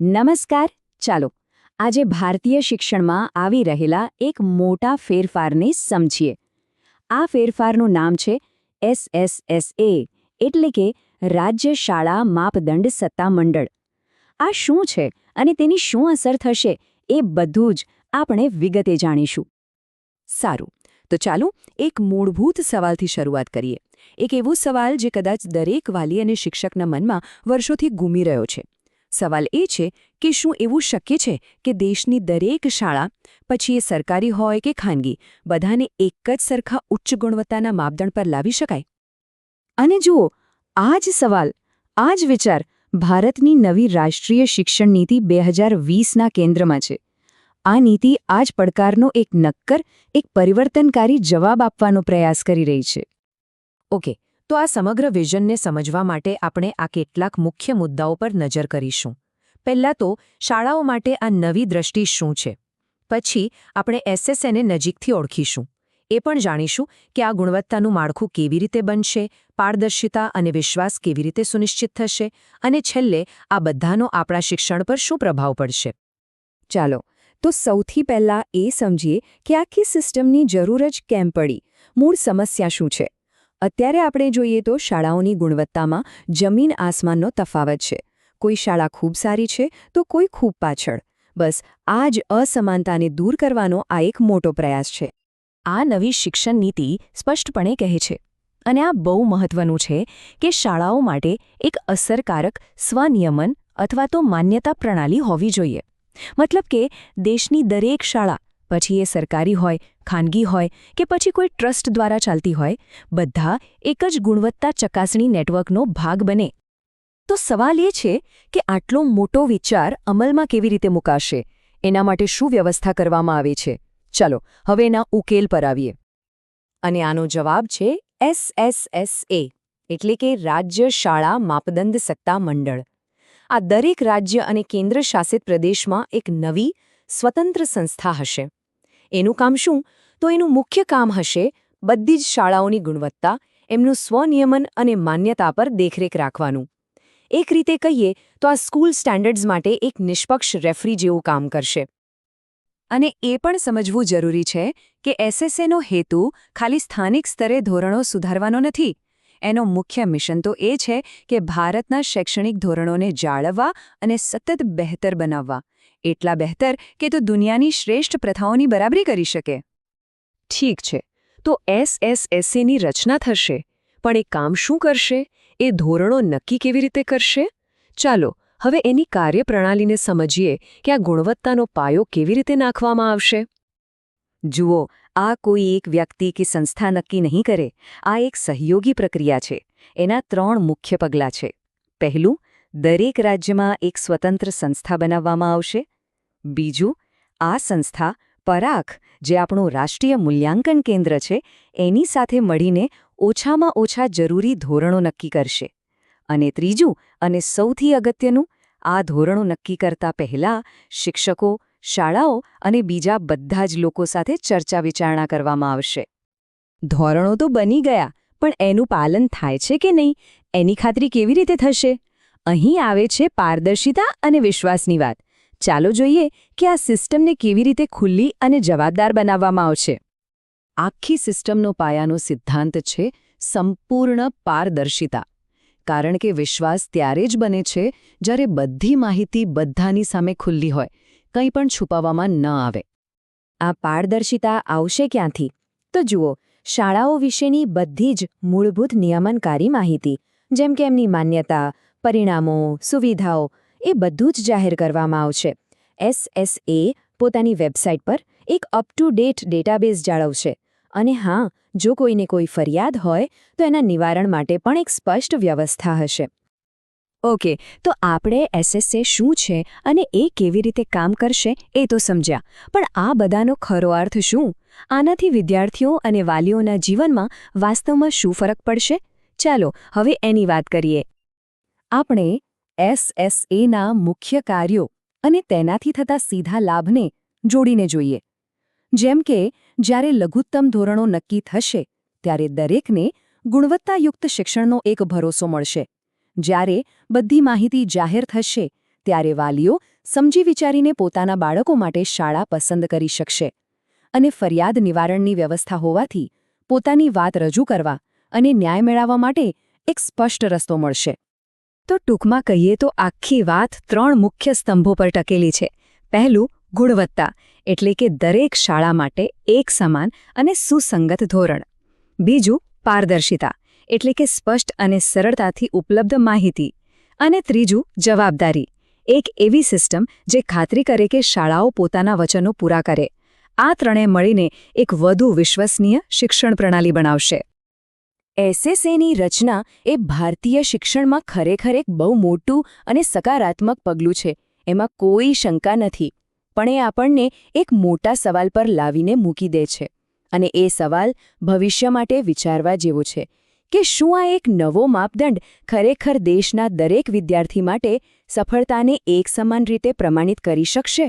નમસ્કાર, ચાલો. આજે ભારતીય શિક્ષણમાં આવી રહેલા એક મોટા ફેરફારને સમજીએ. આ ફેરફારનું નામ છે એસએસએસએ, એટલે કે રાજ્ય શાળા માપદંડ સત્તામંડળ. આ શું છે અને તેની શું અસર થશે એ બધું જ આપણે વિગતે જાણીશું. સારું, તો ચાલો એક મૂળભૂત સવાલથી શરૂઆત કરીએ. એક એવો સવાલ જે કદાચ દરેક વાલી અને શિક્ષકના મનમાં વર્ષોથી ગુમી રહ્યો છે. સવાલ એ છે કે શું એવું શક્ય છે કે દેશની દરેક શાળા, પછી એ સરકારી હોય કે ખાનગી, બધાને એક જ સરખા ઉચ્ચ ગુણવત્તાના માપદંડ પર લાવી શકાય? અને જુઓ, આ જ સવાલ, આ જ વિચાર ભારતની નવી રાષ્ટ્રીય શિક્ષણ નીતિ બે હજાર વીસના કેન્દ્રમાં છે. આ નીતિ આ જ પડકારનો એક નક્કર, એક પરિવર્તનકારી જવાબ આપવાનો પ્રયાસ કરી રહી છે. ઓકે તો આ સમગ્ર વિઝનને સમજવા માટે આપણે આ કેટલાક મુખ્ય મુદ્દાઓ પર નજર કરીશું. પહેલાં તો, શાળાઓ માટે આ નવી દ્રષ્ટિ શું છે? પછી, આપણે એસએસએને નજીકથી ઓળખીશું. એ પણ જાણીશું કે આ ગુણવત્તાનું માળખું કેવી રીતે બનશે, પારદર્શિતા અને વિશ્વાસ કેવી રીતે સુનિશ્ચિત થશે, અને છેલ્લે, આ બધાનો આપણા શિક્ષણ પર શું પ્રભાવ પડશે. ચાલો, તો સૌથી પહેલાં એ સમજીએ કે આખી સિસ્ટમની જરૂર જ કેમ પડી? મૂળ સમસ્યા શું છે? અત્યારે આપણે જોઈએ તો શાળાઓની ગુણવત્તામાં જમીન આસમાનનો તફાવત છે. કોઈ શાળા ખૂબ સારી છે તો કોઈ ખૂબ પાછળ. બસ, આ જ અસમાનતાને દૂર કરવાનો આ એક મોટો પ્રયાસ છે. આ નવી શિક્ષણ નીતિ સ્પષ્ટપણે કહે છે, અને આ બહુ મહત્વનું છે, કે શાળાઓ માટે એક અસરકારક સ્વનિયમન અથવા તો માન્યતા પ્રણાલી હોવી જોઈએ. મતલબ કે દેશની દરેક શાળા, પછી એ સરકારી હોય ખાનગી હોય કે પછી કોઈ ટ્રસ્ટ દ્વારા ચાલતી હોય, બધા એક જ ગુણવત્તા ચકાસણી નેટવર્કનો ભાગ બને. તો સવાલ એ છે કે આટલો મોટો વિચાર અમલમાં કેવી રીતે મુકાશે? એના માટે શું વ્યવસ્થા કરવામાં આવે છે? ચાલો, હવે એના ઉકેલ પર આવીએ. અને આનો જવાબ છે એસએસએસએ એટલે કે રાજ્ય શાળા માપદંડ સત્તા મંડળ. આ દરેક રાજ્ય અને કેન્દ્ર શાસિત પ્રદેશમાં એક નવી, સ્વતંત્ર સંસ્થા હશે. એનું કામ શું? તો એનું મુખ્ય કામ હશે બધી જ શાળાઓની ગુણવત્તા, એમનું સ્વનિયમન અને માન્યતા પર દેખરેખ રાખવાનું. એક રીતે કહીએ તો આ સ્કૂલ સ્ટેન્ડર્ડ્સ માટે એક નિષ્પક્ષ રેફરી જેવું કામ કરશે. અને એ પણ સમજવું જરૂરી છે કે એસએસએનો હેતુ ખાલી સ્થાનિક સ્તરે ધોરણો સુધારવાનો નથી. એનો મુખ્ય મિશન તો એ છે કે ભારતના શૈક્ષણિક ધોરણોને જાળવવા અને સતત બહેતર બનાવવા. એટલા બહેતર કે તો દુનિયાની શ્રેષ્ઠ પ્રથાઓની બરાબરી કરી શકે. ઠીક છે, તો એસએસએસએની રચના થશે, પણ એ કામ શું કરશે? એ ધોરણો નક્કી કેવી રીતે કરશે? ચાલો, હવે એની કાર્યપ્રણાલીને સમજીએ કે આ ગુણવત્તાનો પાયો કેવી રીતે નાખવામાં આવશે. જુઓ, આ કોઈ એક વ્યક્તિ કે સંસ્થા નક્કી નહીં કરે. આ એક સહયોગી પ્રક્રિયા છે. એના ત્રણ મુખ્ય પગલાં છે. પહેલું, દરેક રાજ્યમાં એક સ્વતંત્ર સંસ્થા બનાવવામાં આવશે. બીજું, આ સંસ્થા પરાખ, જે આપણું રાષ્ટ્રીય મૂલ્યાંકન કેન્દ્ર છે, એની સાથે મળીને ઓછામાં ઓછા જરૂરી ધોરણો નક્કી કરશે. અને ત્રીજું, અને સૌથી અગત્યનું, આ ધોરણો નક્કી કરતા પહેલા શિક્ષકો, શાળાઓ અને બીજા બધા જ લોકો સાથે ચર્ચા વિચારણા કરવામાં આવશે. ધોરણો તો બની ગયા, પણ એનું પાલન થાય છે કે નહીં, એની ખાતરી કેવી રીતે થશે? અહીં આવે છે પારદર્શિતા અને વિશ્વાસની વાત. ચાલો જોઈએ કે આ સિસ્ટમને કેવી રીતે ખુલ્લી અને જવાબદાર બનાવવામાં આવશે. આખી સિસ્ટમનો પાયાનો સિદ્ધાંત છે સંપૂર્ણ પારદર્શિતા. કારણ કે વિશ્વાસ ત્યારે જ બને છે જ્યારે બધી માહિતી બધાની સામે ખુલ્લી હોય, કંઈ પણ છુપાવવામાં ન આવે. આ પારદર્શિતા આવશે ક્યાંથી? તો જુઓ, શાળાઓ વિશેની બધી જ મૂળભૂત નિયમનકારી માહિતી, જેમ કે એમની માન્યતા, પરિણામો, સુવિધાઓ એ બધું જ જાહેર કરવામાં આવશે. એસએસએ પોતાની વેબસાઇટ પર એક અપ ટુ ડેટ ડેટાબેઝ જાળવશે. અને હા, જો કોઈને કોઈ ફરિયાદ હોય, તો એના નિવારણ માટે પણ એક સ્પષ્ટ વ્યવસ્થા હશે. ઓકે, તો આપણે એસએસએ શું છે અને એ કેવી રીતે કામ કરશે એ તો સમજ્યા. પણ આ બધાનો ખરો અર્થ શું? આનાથી વિદ્યાર્થીઓ અને વાલીઓના જીવનમાં વાસ્તવમાં શું ફરક પડશે? ચાલો, હવે એની વાત કરીએ. આપણે એસએસએના મુખ્ય કાર્યો અને તેનાથી થતા સીધા લાભને જોડીને જોઈએ. જેમ કે, જ્યારે લઘુત્તમ ધોરણો નક્કી થશે, ત્યારે દરેકને ગુણવત્તાયુક્ત શિક્ષણનો એક ભરોસો મળશે. જ્યારે બધી માહિતી જાહેર થશે, ત્યારે વાલીઓ સમજી વિચારીને પોતાના બાળકો માટે શાળા પસંદ કરી શકશે અને ફરિયાદ નિવારણની વ્યવસ્થા હોવાથી પોતાની વાત રજૂ કરવા અને ન્યાય મેળવવા માટે એક સ્પષ્ટ રસ્તો મળશે. તો ટૂંકમાં કહીએ તો આખી વાત ત્રણ મુખ્ય સ્તંભો પર ટકેલી છે. પહેલું, ગુણવત્તા, એટલે કે દરેક શાળા માટે એક સમાન અને સુસંગત ધોરણ. બીજું, પારદર્શિતા, એટલે કે સ્પષ્ટ અને સરળતાથી ઉપલબ્ધ માહિતી. અને ત્રીજું, જવાબદારી, એક એવી સિસ્ટમ જે ખાતરી કરે કે શાળાઓ પોતાના વચનો પૂરા કરે. આ ત્રણે મળીને એક વધુ વિશ્વસનીય શિક્ષણ પ્રણાલી બનાવશે. એસએસએની રચના એ ભારતીય શિક્ષણમાં ખરેખર એક બહુ મોટું અને સકારાત્મક પગલું છે. એમાં કોઈ શંકા નથી, પણ એ આપણને એક મોટા સવાલ પર લાવીને મૂકી દે છે. અને એ સવાલ ભવિષ્ય માટે વિચારવા જેવો છે કે શું આ એક નવો માપદંડ ખરેખર દેશના દરેક વિદ્યાર્થી માટે સફળતાને એક સમાન રીતે પ્રમાણિત કરી શકશે?